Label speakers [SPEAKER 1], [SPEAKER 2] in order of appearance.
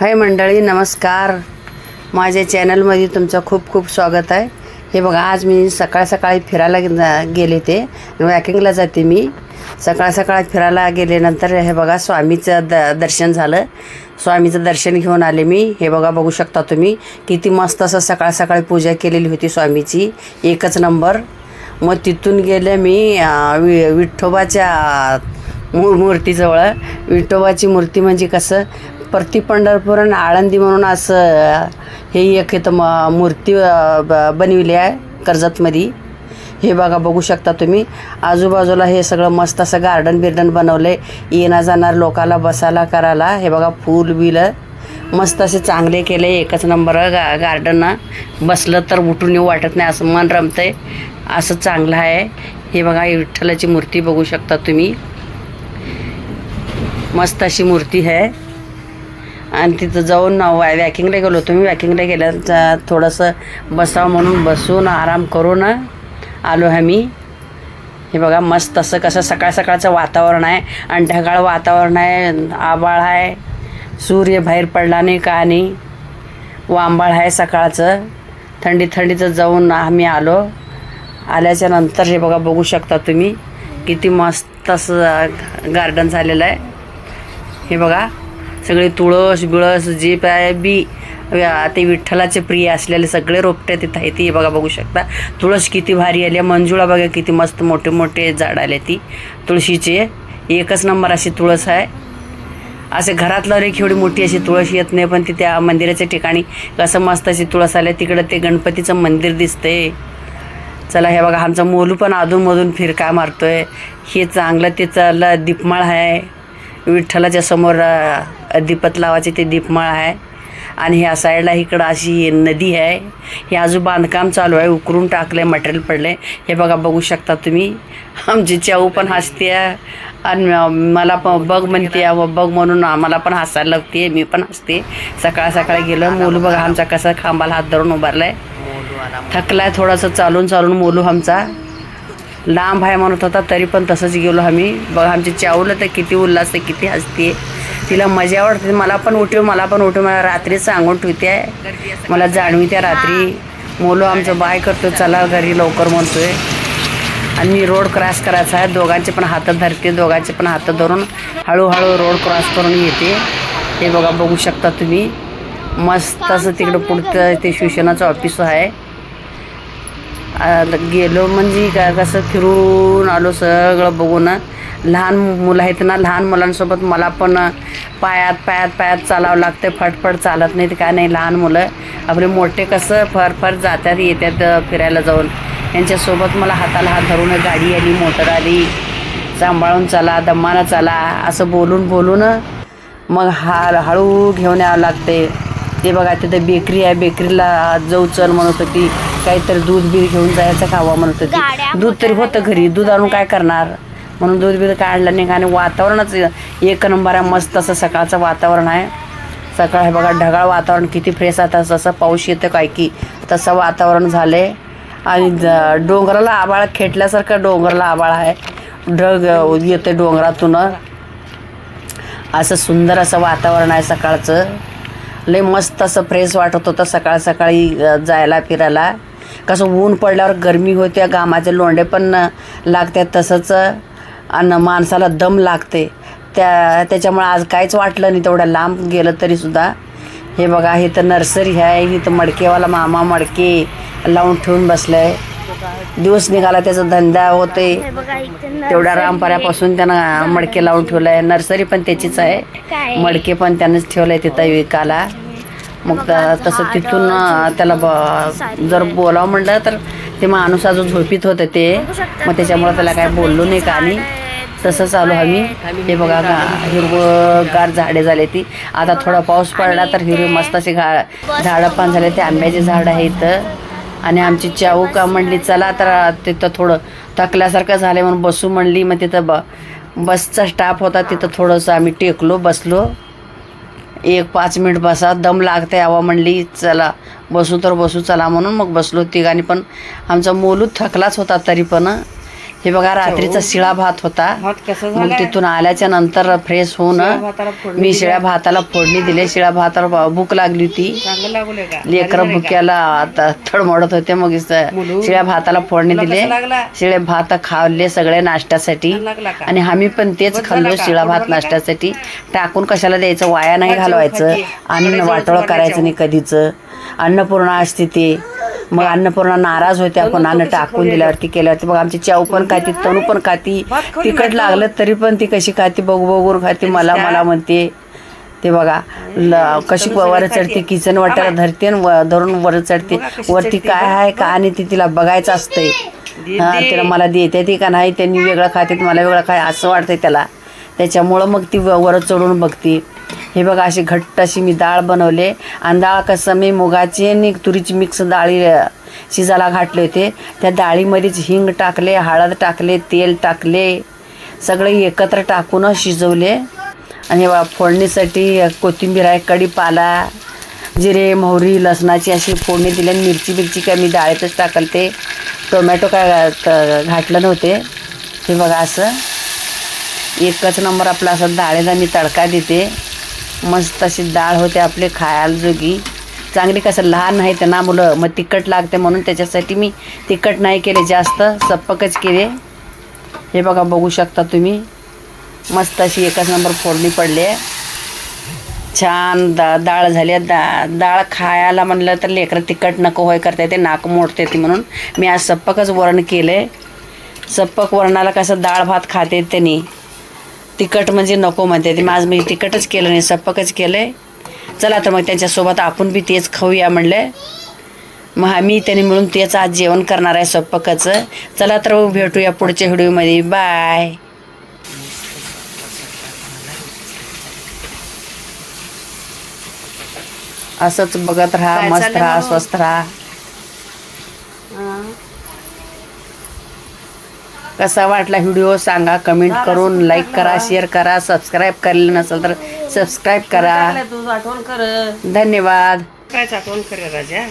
[SPEAKER 1] हाय मंडळी नमस्कार. माझ्या चॅनलमध्ये तुमचं खूप खूप स्वागत आहे. हे बघा आज मी सकाळ सकाळी फिरायला गेले ते. वॅकिंगला जाते मी. सकाळ सकाळ फिरायला गेल्यानंतर हे बघा स्वामीचं द दर्शन झालं. स्वामीचं दर्शन घेऊन आले मी. हे बघा बघू शकता तुम्ही. किती मस्त असं सकाळ सकाळी पूजा केलेली होती स्वामीची. एकच नंबर. मग तिथून गेले मी वि विठ्ठोबाच्या मू मूर्तीजवळ. विठोबाची मूर्ती म्हणजे कसं? प्रति पंढरपूर आणि आळंदी म्हणून असं हे एक इथं म मूर्ती ब- बनविली आहे कर्जतमध्ये. हे बघा बघू शकता तुम्ही. आजूबाजूला हे सगळं मस्त असं गार्डन बिर्डन बनवलं आहे येणार जाणार लोकाला बसायला करायला. हे बघा फूल बिलं मस्त असे चांगले केले एकच नंबर गा गार्डन बसलं तर उठून येऊ वाटत नाही असं मन रमतं आहे असं चांगलं आहे. हे बघा विठ्ठलाची मूर्ती बघू शकता तुम्ही. मस्त अशी मूर्ती आहे. आणि तिथं जाऊन वॅ वॅकिंगला गेलो. तुम्ही वॅकिंगला गेल्या थोडंसं बसावं म्हणून बसून आराम करून आलो आम्ही हे बघा मस्त असं कसं सकाळ सकाळचं वातावरण आहे. आणि ढगाळ वातावरण आहे आबाळ आहे. सूर्य बाहेर पडला नाही का नाही वांबाळ आहे सकाळचं. थंडी थंडीचं जाऊन आम्ही आलो. आल्याच्यानंतर हे बघा बघू शकता तुम्ही. किती मस्त असं गार्डन झालेलं आहे. हे बघा. सगळे तुळस बिळस जे काय बी ते विठ्ठलाचे प्रिय असलेले सगळे रोपटे तिथं आहे ती बघा बघू शकता. तुळस किती भारी आली आहे. मंजुळा बघा किती मस्त मोठे मोठे झाड आले ती. तुळशीचे एकच नंबर अशी तुळस आहे. असे घरातलं लावले एवढी मोठी अशी तुळस येत नाही पण तिथे त्या मंदिराच्या ठिकाणी कसं मस्त अशी तुळस आले तिकडं ते गणपतीचं मंदिर दिसते चला हे बघा आमचा मोलू पण अधूनमधून फिरका मारतोय. हे चांगलं ते चाललं दीपमाळ आहे. विठ्ठलाच्या समोर दीपत लावायचे ते दीपमाळ आहे. आणि ह्या साईडला इकडं अशी नदी आहे. हे अजून बांधकाम चालू आहे. उकरून टाकलं आहे मटेरियल पडलं आहे हे बघा बघू शकता तुम्ही. आमची चाऊ पण हसते आणि मला पण बघ म्हणते बघ म्हणून आम्हाला पण हसायला लागते मी पण हसते सकाळ सकाळी गेलो मोलू बघा आमचा कसा खांबाला हात धरून उभारला आहे थकला आहे थोडासा चालून चालून मोलू आमचा. लांब आहे म्हणत होता तरी पण तसंच गेलो आम्ही. बघा आमची चावलं तर किती उल्हास आहे किती हसते तिला मजा आवडते. मला पण उठव मला पण उठव. मला रात्री सांगून ठेवते. मला जाणवी त्या रात्री. मुलं आमचं बाय करतो चला घरी लवकर म्हणतोय. आणि मी रोड क्रॉस करायचा आहे. दोघांचे पण हात धरते दोघांचे पण हात धरून हळूहळू रोड क्रॉस करून येते. हे बघा बघू शकता तुम्ही. मस्त असं तिकडं पुढचं ते शिवसेनाचं ऑफिस आहे. गेलो म्हणजे काय कसं फिरून आलो सगळं बघून. लहान मुलं आहेत ना लहान मुलांसोबत मला पण पायात पायात पायात चालावं लागते फटफट चालत नाही काय नाही लहान मुलं. आपले मोठे कसं फर जातात येतात फिरायला जाऊन. यांच्यासोबत मला हाताला हात धरून गाडी आली मोटर आली. सांभाळून चला दमानं चला असं बोलून बोलून मग हा हळू घेऊन यावं लागते ते बघा तिथे बेकरी आहे बेकरीला जाऊ चल म्हणत होती. काहीतरी दूध बीध घेऊन जायचं खावा म्हणत होती. दूध तरी होतं घरी. दूध आणून काय करणार? म्हणून दूध बीध काढलं नाही आणि वातावरणच एक नंबर आहे. मस्त असं सकाळचं वातावरण आहे. सकाळ हे बघा ढगाळ वातावरण. किती फ्रेश आता जसं पाऊस येतं काय की तसं वातावरण झालंय. आणि ज- डोंगराला आबाळ खेटल्यासारखं डोंगराला आबाळ आहे. ढग येते डोंगरातून असं सुंदर असं वातावरण आहे सकाळचं. लय मस्त असं फ्रेश वाटत होतं सकाळ सकाळी जायला फिरायला. कसं ऊन पडल्यावर गरमी होते घामाचे लोंढे पण लागतात तसंच आणि माणसाला दम लागते. त्या त्याच्यामुळे आज काहीच वाटलं नाही तेवढ्या लांब गेलं तरीसुद्धा हे बघा हे तर नर्सरी आहे. इथं मडकेवाला मामा मडके लावून ठेवून बसलं आहे दिवस निघाला त्याचा धंदा होते तेवढ्या रामपाऱ्यापासून त्यानं मडके लावून ठेवलं आहे नर्सरी पण त्याचीच आहे. मडके पण त्यानंच ठेवलं आहे तिथं विकायला मग त- तसं तिथून त्याला ब- जर बोलावं म्हणलं तर ते माणूस अजून झोपीत होते ते. मग त्याच्यामुळं त्याला काय बोललो नाही का आणि तसंच आलो आम्ही. हे बघा गा हिरवगार झाडे झाले ती. आता थोडा पाऊस पडला तर हिरवे मस्त असे घा झाडं पण झाले. ते आंब्याचे झाड आहे इथं. आणि आमची चाऊ का म्हणली चला तर तिथं थोडं थकल्यासारखं झालं म्हणून बसू म्हणली. मग तिथं ब बसचा स्टाफ होता. तिथं थोडंसं आम्ही टेकलो बसलो. एक पाच मिनिट बसा दम लागते यावं म्हणली चला. बसू तर बसू चला म्हणून मग बसलो. तिघांनी पण आमचा मोलू थकलाच होता तरी पण हे बघा रात्रीचा शिळा भात होता. मग तिथून आल्याच्यानंतर फ्रेश होऊन मी शिळ्या भाताला फोडणी दिली. शिळ्या भाताला भूक लागली होती. लेकर भुक्याला आता थडमडत होते. मग शिळ्या भाताला फोडणी दिले? शिळे भात खाल्ले सगळे नाश्त्यासाठी. आणि आम्ही पण तेच खाल्लो? शिळा भात? नाश्त्यासाठी. टाकून कशाला द्यायचं? वाया नाही घालवायचं. अन्न वाटोळं करायचं नाही कधीच. अन्नपूर्णा असते ते. मग अन्नपूर्णा नाराज होते आपण अन्न टाकून दिल्यावरती केल्यावरती. बघ आमची चाऊ पण खाती तणू पण खाती.
[SPEAKER 2] खाऊ.
[SPEAKER 1] लागलं तरी पण ती कशी खाती बघू बघून खाती. मला मला म्हणते ते बघा ल- कशी वर. चढते किचन वाट्याला. धरते आणि धरून वर चढते. वरती काय आहे का आणि ती तिला बघायचं असतंय. हा. तिला मला देते ती का नाही त्यांनी वेगळं खाते मला वेगळं खाय असं वाटतंय त्याला. त्याच्यामुळं मग ती वर चढून बघते. हे बघा अशी घट्ट अशी मी डाळ बनवले. आणि डाळ कसं मी मुगाची आणि तुरीची मिक्स डाळी शिजायला घातले होते. त्या डाळीमध्येच हिंग टाकले हळद टाकले तेल टाकले. सगळे एकत्र टाकून शिजवले. आणि हे फोडणीसाठी कोथिंबीर आहे कढीपाला जिरे मोहरी लसणाची अशी फोडणी दिली आणि मिरची बिरची काय मी डाळीतच टाकलं ते टोमॅटो काय घातलं नव्हते. हे बघा असं एकच नंबर आपला असं डाळीला मी तडका देते. मस्त अशी डाळ होते आपले खायला जोगी. चांगली कसं लहान आहेत ना मुलं मग तिखट लागते म्हणून त्याच्यासाठी मी तिखट नाही केले जास्त सप्पकच केले. हे बघा बघू शकता तुम्ही. मस्त अशी एकाच नंबर फोडणी पडली आहे. छान दा डाळ झाली आहे. दा डाळ खायला म्हणलं तर लेकरं तिखट नको होय करता येते नाक मोडते ती म्हणून. मी आज सप्पकच वरण केले सप्पक वरणाला कसं डाळ भात खाते त्यांनी. तिखट म्हणजे नको म्हणते ते. माझं मी तिखटच केलं नाही सप्पकच केलं चला तर मग त्यांच्यासोबत आपण बी तेच खाऊया म्हणले. मग आम्ही त्यांनी मिळून तेच आज जेवण करणार आहे सप्पकाचं चला तर मग भेटूया पुढच्या व्हिडिओमध्ये. बाय. असंच बघत राहा मस्त राहा? स्वस्त राहा. कसा वाटला व्हिडिओ सांगा कमेंट करून लाईक करा शेअर करा सबस्क्राईब केलेलं नसेल तर सबस्क्राईब करा.
[SPEAKER 2] तू आठवण कर
[SPEAKER 1] धन्यवाद.
[SPEAKER 2] काय आठवण कर राजा?